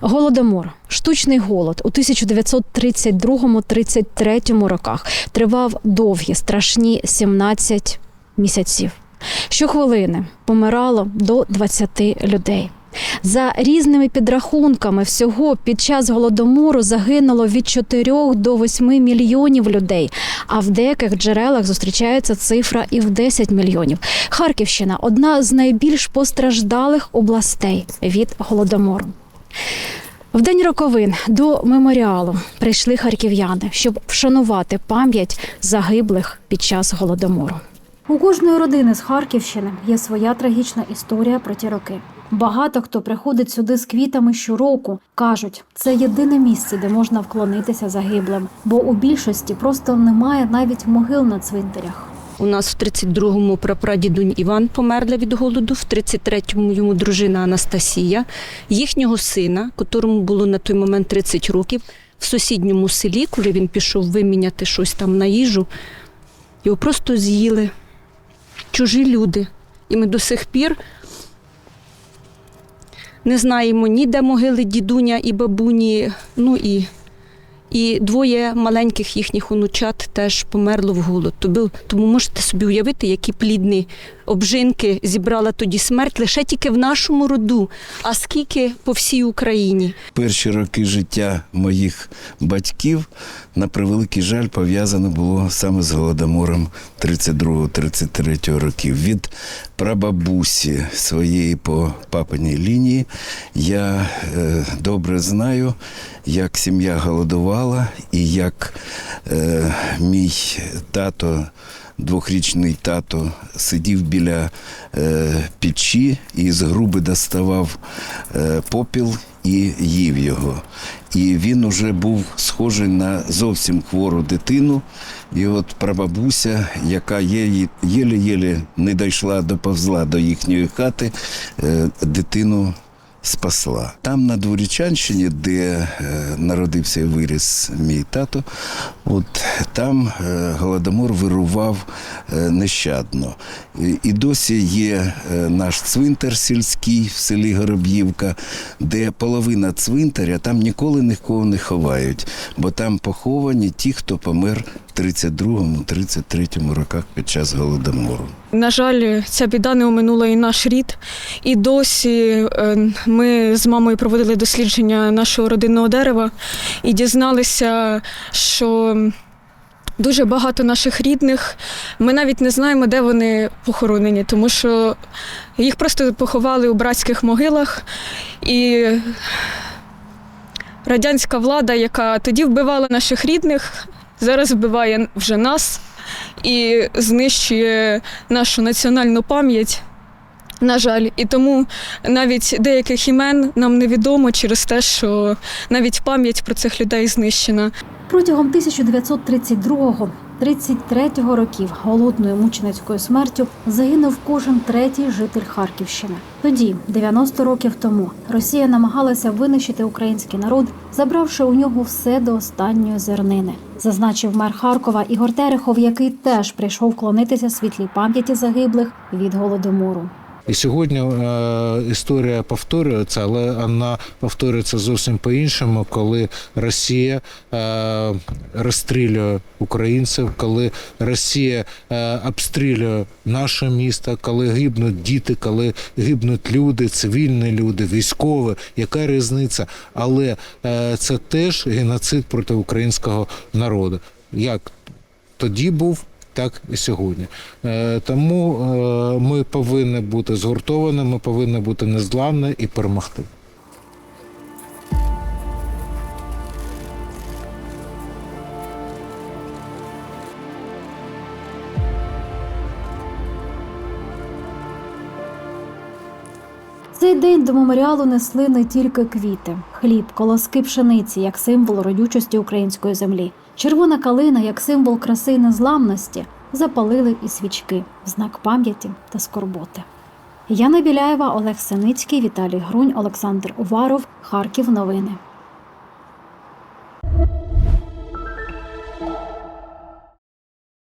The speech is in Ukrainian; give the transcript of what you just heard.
Голодомор, штучний голод у 1932-33 роках тривав довгі, страшні 17 місяців. Щохвилини помирало до 20 людей. За різними підрахунками, всього під час голодомору загинуло від 4 до 8 мільйонів людей. А в деяких джерелах зустрічається цифра і в 10 мільйонів. Харківщина одна з найбільш постраждалих областей від голодомору. В день роковин до меморіалу прийшли харків'яни, щоб вшанувати пам'ять загиблих під час голодомору. У кожної родини з Харківщини є своя трагічна історія про ті роки. Багато хто приходить сюди з квітами щороку. кажуть, це єдине місце, де можна вклонитися загиблим, бо у більшості просто немає навіть могил на цвинтарях. У нас в 32-му прапрадідунь Іван померла від голоду, в 33-му йому дружина Анастасія, їхнього сина, котрому було на той момент 30 років, в сусідньому селі, коли він пішов виміняти щось там на їжу, його просто з'їли чужі люди. І ми до сих пір не знаємо ні де могили дідуня і бабуні, ну і і двоє маленьких їхніх онучат теж померло в голод. Тому, можете собі уявити, які плідні обжинки зібрала тоді смерть лише тільки в нашому роду, а скільки по всій Україні. Перші роки життя моїх батьків, на превеликий жаль, пов'язано було саме з голодомором 32-33 років. Від прабабусі своєї по папиній лінії я е, добре знаю, як сім'я голодувала і як е, мій тато. Двохрічний тато сидів біля е, печі і з груби доставав е, попіл і їв його. І він уже був схожий на зовсім хвору дитину. І от прабабуся, яка є- єле-єле не дійшла, доповзла до їхньої хати, е, дитину спасла. Там на Дворічанщині, де е, народився і виріс мій тато, от там е, голодомор вирував е, нещадно. І, досі є наш цвинтар сільський в селі Гороб'ївка, де половина цвинтаря там ніколи нікого не ховають, бо там поховані ті, хто помер 32-33 роках під час голодомору. На жаль, ця біда не оминула і наш рід. І досі е, ми з мамою проводили дослідження нашого родинного дерева і дізналися, що дуже багато наших рідних ми навіть не знаємо, де вони похоронені, тому що їх просто поховали у братських могилах. І радянська влада, яка тоді вбивала наших рідних, зараз вбиває вже нас і знищує нашу національну пам'ять. На жаль, і тому навіть деяких імен нам невідомо через те, що навіть пам'ять про цих людей знищена. Протягом 1932-33 років голодною мученицькою смертю загинув кожен третій житель Харківщини. Тоді, 90 років тому, Росія намагалася винищити український народ, забравши у нього все до останньої зернини. Зазначив мер Харкова Ігор Терехов, який теж прийшов вклонитися світлій пам'яті загиблих від голодомору. І сьогодні е, історія повторюється, але вона повторюється зовсім по-іншому, коли Росія е, розстрілює українців, коли Росія е, обстрілює наше місто, коли гибнуть діти, коли гибнуть люди, цивільні люди, військові. Яка різниця? Але це теж геноцид проти українського народу. Як тоді був, так і сьогодні. Е, Тому е, ми повинні бути згуртовані, ми повинні бути незламні і перемогти. Цей день до меморіалу несли не тільки квіти, хліб, колоски пшениці як символ родючості української землі, червона калина як символ краси і незламності. Запалили і свічки в знак пам'яті та скорботи. Яна Біляєва, Олег Синицький, Віталій Грунь, Олександр Уваров, Харків. Новини.